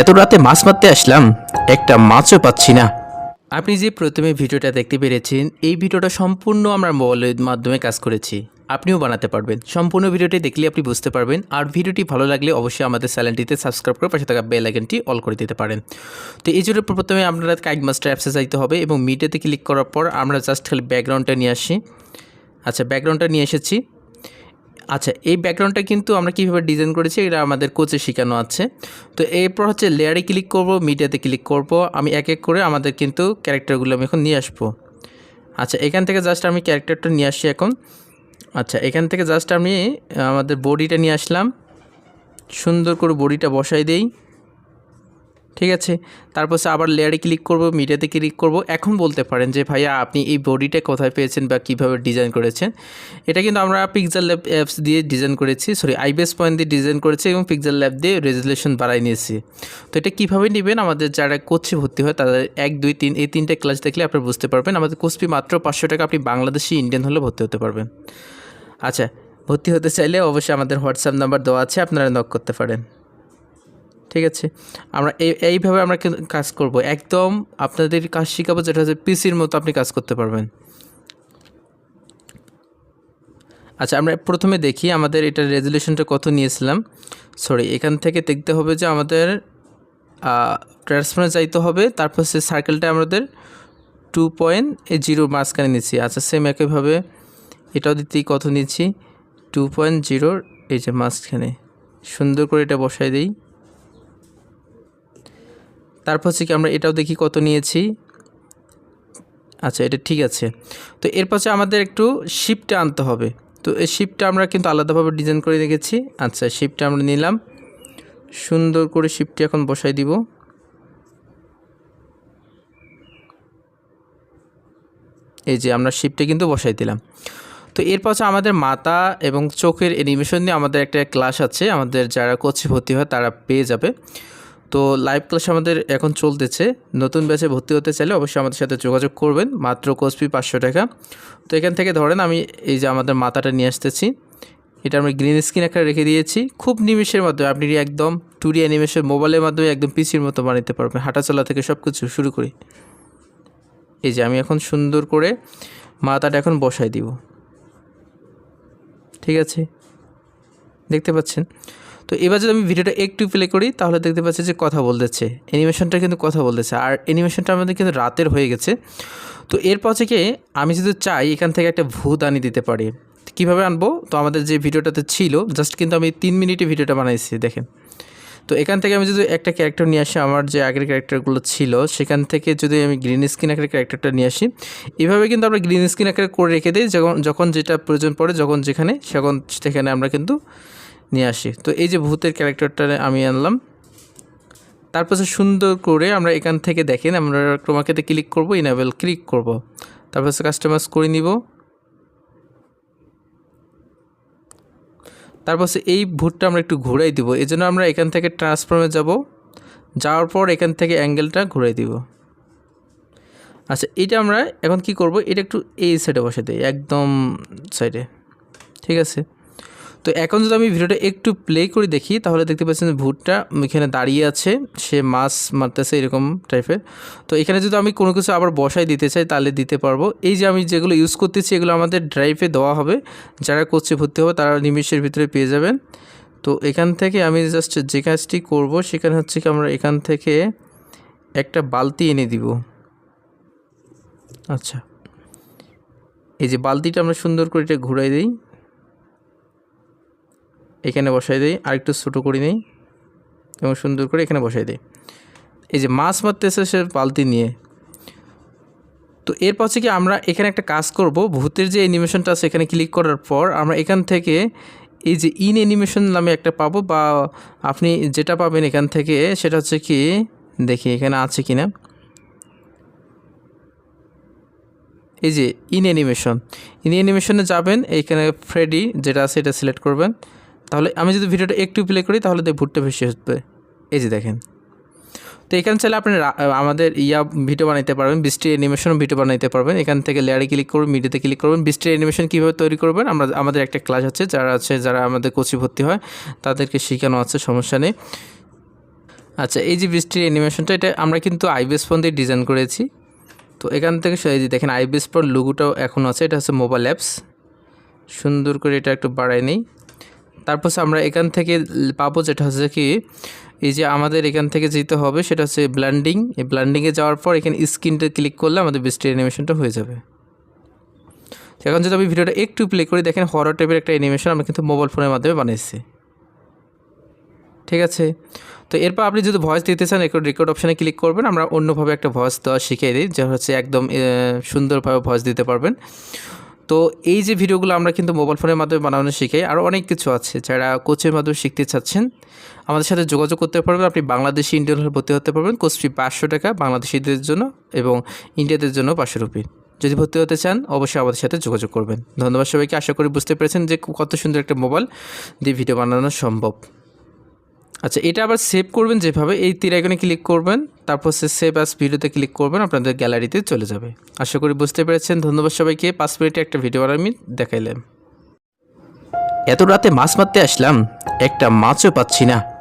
এত রাতে মাছ মারতে আসলাম, একটা মাছও পাচ্ছি না। আপনি যে প্রথমে ভিডিওটা দেখতে পেরেছেন, এই ভিডিওটা সম্পূর্ণ আমরা মোবাইলের মাধ্যমে কাজ করেছি। আপনিও বানাতে পারবেন। সম্পূর্ণ ভিডিওটি দেখলে আপনি বুঝতে পারবেন। আর ভিডিওটি ভালো লাগলে অবশ্যই আমাদের চ্যানেলটিতে সাবস্ক্রাইব করে পাশে থাকা বেল আইকনটি অল করে দিতে পারেন। তো এই জন্য প্রথমে আপনারা কাইক মাস্টার অ্যাপসে যাইতে হবে এবং মিডিয়াতে ক্লিক করার পর আমরা জাস্ট খালি ব্যাকগ্রাউন্ডটা নিয়ে আসি। আচ্ছা ব্যাকগ্রাউন্ডটা নিয়ে এসেছি। আচ্ছা এই ব্যাকগ্রাউন্ডটা কিন্তু আমরা কীভাবে ডিজাইন করেছি, এটা আমাদের কোচে শেখানো আছে। তো এরপর হচ্ছে লেয়ারে ক্লিক করব মিডিয়াতে ক্লিক করব, আমি এক এক করে আমাদের কিন্তু ক্যারেক্টারগুলো আমি এখন নিয়ে আসব। আচ্ছা এখান থেকে জাস্ট আমি ক্যারেক্টারটা নিয়ে আসি এখন। আচ্ছা এখান থেকে জাস্ট আমি, আমাদের বডিটা নিয়ে আসলাম। সুন্দর করে বডিটা বসাই দেই। ঠিক আছে? তারপর সে আবার লেয়ারে ক্লিক করব মিডিয়াতে ক্লিক করব। এখন বলতে পারেন যে, ভাইয়া, আপনি এই বডিটা কোথায় পেয়েছেন বা কীভাবে ডিজাইন করেছেন? এটা কিন্তু আমরা পিকজার ল্যাব অ্যাপস দিয়ে ডিজাইন করেছি সরি আইবিএস পয়েন্ট দিয়ে ডিজাইন করেছি এবং পিকজার ল্যাব দিয়ে রেজুলেশন বাড়াই নিয়েছি। তো এটা কীভাবে নেবেন? আমাদের যারা কোচে ভর্তি হয়, তাদের এক, দুই, তিন, এই তিনটে ক্লাস দেখলে আপনারা বুঝতে পারবেন। আমাদের কোচ ফি মাত্র পাঁচশো টাকা, আপনি বাংলাদেশি ইন্ডিয়ান হলে ভর্তি হতে পারবেন। আচ্ছা ভর্তি হতে চাইলে অবশ্যই আমাদের হোয়াটসঅ্যাপ নাম্বার দেওয়া আছে, আপনারা নক করতে পারেন। ঠিক আছে? আমরা এই, এইভাবে আমরা কাজ করব। একদম আপনাদের কাজ শেখাবো যেটা হচ্ছে পিসির মতো আপনি কাজ করতে পারবেন। আচ্ছা আমরা প্রথমে দেখি আমাদের এটার রেজুলেশনটা কত নিয়েছিলাম। সরি এখান থেকে দেখতে হবে যে আমাদের ট্রান্সফারে যাইতে হবে, তারপর সে সার্কেলটা আমাদের টু পয়েন্ট জিরো মাঝখানে নিচ্ছি আচ্ছা সেম একইভাবে এটাও দিতেই কত নিচ্ছি টু পয়েন্ট জিরোর এই যে মাঝখানে। সুন্দর করে এটা বসাই দিই। তারপর হচ্ছে কি আমরা এটাও দেখি কত নিয়েছি। আচ্ছা এটা ঠিক আছে। তো এরপর হচ্ছে আমাদের একটু শিপটা আনতে হবে। তো এই শিপটা আমরা কিন্তু আলাদাভাবে ডিজাইন করে রেখেছি। আচ্ছা শিপটা আমরা নিলাম। সুন্দর করে শিপটি এখন বসাই দিব। এই যে আমরা শিপটা কিন্তু বসাই দিলাম। তো এরপর হচ্ছে আমাদের মাথা এবং চোখের অ্যানিমেশন নিয়ে আমাদের একটা ক্লাস আছে। আমাদের যারা কোচে ভর্তি হয় তারা পেয়ে যাবে। তো লাইভ ক্লাস আমাদের এখন চলতেছে। নতুন ব্যাচে ভর্তি হতে চাইলে অবশ্যই আমাদের সাথে যোগাযোগ করবেন। মাত্র ফি পাঁচশো টাকা। তো এখান থেকে ধরেন আমি এই যে আমাদের মাথাটা নিয়ে আসতেছি। এটা আমি গ্রিন স্ক্রিন একটা রেখে দিয়েছি। খুব নিমিষের মাধ্যমে আপনি একদম টুডি অ্যানিমেশন মোবাইলের মাধ্যমে একদম পিসির মতো বানাতে পারবেন। হাঁটাচলা থেকে সব কিছু শুরু করি। এই যে আমি এখন সুন্দর করে মাথাটা এখন বসাই দিব। ঠিক আছে? দেখতে পাচ্ছেন? তো এবার যদি আমি ভিডিওটা একটু প্লে করি, তাহলে দেখতে পাচ্ছি যে কথা বলতেছে। অ্যানিমেশনটা কিন্তু কথা বলতেছে। আর অ্যানিমেশনটা আমাদের কিন্তু রাতের হয়ে গেছে। তো এরপর থেকে আমি যদি চাই এখান থেকে একটা ভূত আনি দিতে পারি, কীভাবে আনব? তো আমাদের যে ভিডিওটাতে ছিল জাস্ট কিন্তু আমি তিন মিনিটে ভিডিওটা বানাইছি, দেখেন। তো এখান থেকে আমি যদি একটা ক্যারেক্টার নিয়ে আসি, আমার যে আগের ক্যারেক্টারগুলো ছিল, সেখান থেকে যদি আমি গ্রিন স্ক্রিন আকারের ক্যারেক্টারটা নিয়ে আসি, এভাবে কিন্তু আমরা গ্রিন স্ক্রিন আকারে করে রেখে দিই, যখন যখন যেটা প্রয়োজন পড়ে, যখন যেখানে, সেখন, সেখানে আমরা কিন্তু নিয়ে আসি। তো এই যে ভূতের ক্যারেক্টারটা আমি আনলাম। তারপর সুন্দর করে আমরা এখান থেকে দেখেন, আমরা ক্রোমাকেতে ক্লিক করব ইনাবেল ক্লিক করব। তারপর কাস্টমাইজ করে নিব। তারপর এই ভূতটা আমরা একটু ঘুরাই দিব। এই জন্য আমরা এখান থেকে ট্রান্সফর্মে যাব। যাওয়ার পর এখান থেকে অ্যাঙ্গেলটা ঘুরাই দিব। আচ্ছা এটা আমরা এখন কি করব? এটা একটু এই সাইডে বসে দিই, একদম সাইডে ঠিক আছে? তো এখন যদি আমি ভিডিওটা একটু প্লে করে দেখি, তাহলে দেখতে পাচ্ছেন যে ভূতটা এখানে দাঁড়িয়ে আছে। সে মাছ মারতেছে এরকম টাইপের তো এখানে যদি আমি কোনো কিছু আবার বসাই দিতে চাই, তাহলে দিতে পারব। এই যে আমি যেগুলো ইউজ করতেছি, এগুলো আমাদের ড্রাইভে দেওয়া হবে। যারা কোচে ভর্তি হবে, তারা নিমিশের ভিতরে পেয়ে যাবেন। তো এখান থেকে আমি জাস্ট যে কাজটি করব, সেখানে হচ্ছে কি আমরা এখান থেকে একটা বালতি এনে দিব। আচ্ছা। এই যে বালতিটা আমরা সুন্দর করে এটা ঘুরাই দিই। এখানে বসাই দিই, আরেকটু ছোটো করে নিই, এবং সুন্দর করে এখানে বসাই দিই। এই যে মাছ মারতেছে সে বালতি নিয়ে। তো এরপর হচ্ছে কি আমরা এখানে একটা কাজ করব, ভূতের যে অ্যানিমেশনটা আছে এখানে ক্লিক করার পর আমরা এখান থেকে এই যে ইন অ্যানিমেশন নামে একটা পাবো, বা আপনি যেটা পাবেন এখান থেকে, সেটা হচ্ছে কি, দেখি এখানে আছে কি না এই যে ইন অ্যানিমেশন ইন অ্যানিমেশনে যাবেন এইখানে ফ্রেডি যেটা আছে এটা সিলেক্ট করবেন। তাহলে আমি যদি ভিডিওটা একটু প্লে করি, তাহলে তো ভুট্টা ভেসে আসবে এই যে দেখেন। তো এখানে চাইলে আপনি আমাদের ইয়া ভিডিও বানাইতে পারবেন, বৃষ্টির অ্যানিমেশনও ভিডিও বানাইতে পারবেন। এখান থেকে লেয়ারে ক্লিক করবেন মিডিয়াতে ক্লিক করবেন। বৃষ্টির অ্যানিমেশন কীভাবে তৈরি করবেন? আমরা আমাদের একটা ক্লাস আছে, যারা আছে, যারা আমাদের কোচি ভর্তি হয়, তাদেরকে শেখানো আছে, সমস্যা নেই। আচ্ছা এই যে বৃষ্টির অ্যানিমেশনটা এটা আমরা কিন্তু আইবিএস ফোন দিয়ে ডিজাইন করেছি। তো এখান থেকে এই যে দেখেন, আইবিএস ফোন লুগুটাও এখন আছে, এটা হচ্ছে মোবাইল অ্যাপস সুন্দর করে এটা একটু বাড়াই নেই। তারপর আমরা এখান থেকে পাবো যেটা হচ্ছে কি, এই যে আমাদের এখান থেকে যেতে হবে সেটা হচ্ছে ব্ল্যান্ডিং এই ব্ল্যান্ডিংয়ে যাওয়ার পর এখানে স্ক্রিনটা ক্লিক করলে আমাদের বৃষ্টির অ্যানিমেশনটা হয়ে যাবে। এখন যদি আমি ভিডিওটা একটু প্লে করি, দেখেন হরর টাইপের একটা অ্যানিমেশন আমরা কিন্তু মোবাইল ফোনের মাধ্যমে বানিয়েছি ঠিক আছে? তো এরপর আপনি যদি ভয়েস দিতে চান রেকর্ড রেকর্ড অপশানে ক্লিক করবেন। আমরা অন্যভাবে একটা ভয়েস দেওয়া শিখিয়ে দিই যা হচ্ছে একদম সুন্দরভাবে ভয়েস দিতে পারবেন। তো এই যে ভিডিওগুলো আমরা কিন্তু মোবাইল ফোনের মাধ্যমে বানানো শিখাই আরও অনেক কিছু আছে যারা কোচের মাধ্যমে শিখতে চাচ্ছেন, আমাদের সাথে যোগাযোগ করতে পারবেন। আপনি বাংলাদেশি ইন্ডিয়ান ভর্তি হতে পারবেন। কোর্স ফি পাঁচশো টাকা বাংলাদেশিদের জন্য এবং ইন্ডিয়াদের জন্য পাঁচশো রুপি। যদি ভর্তি হতে চান, অবশ্যই আমাদের সাথে যোগাযোগ করবেন। ধন্যবাদ সবাইকে। আশা করি বুঝতে পেরেছেন যে কত সুন্দর একটা মোবাইল দিয়ে ভিডিও বানানো সম্ভব। আচ্ছা এটা আবার সেভ করবেন যেভাবে, এই তীর আইকনে ক্লিক করবেন, তারপর সে সেভ অ্যাস ভিডিওতে ক্লিক করবেন, আপনাদের গ্যালারিতে চলে যাবে। আশা করি বুঝতে পেরেছেন। ধন্যবাদ সবাইকে। পাঁচ মিনিটে একটা ভিডিও আমি দেখাইলাম। এত রাতে মাছ মারতে আসলাম, একটা মাছও পাচ্ছি না।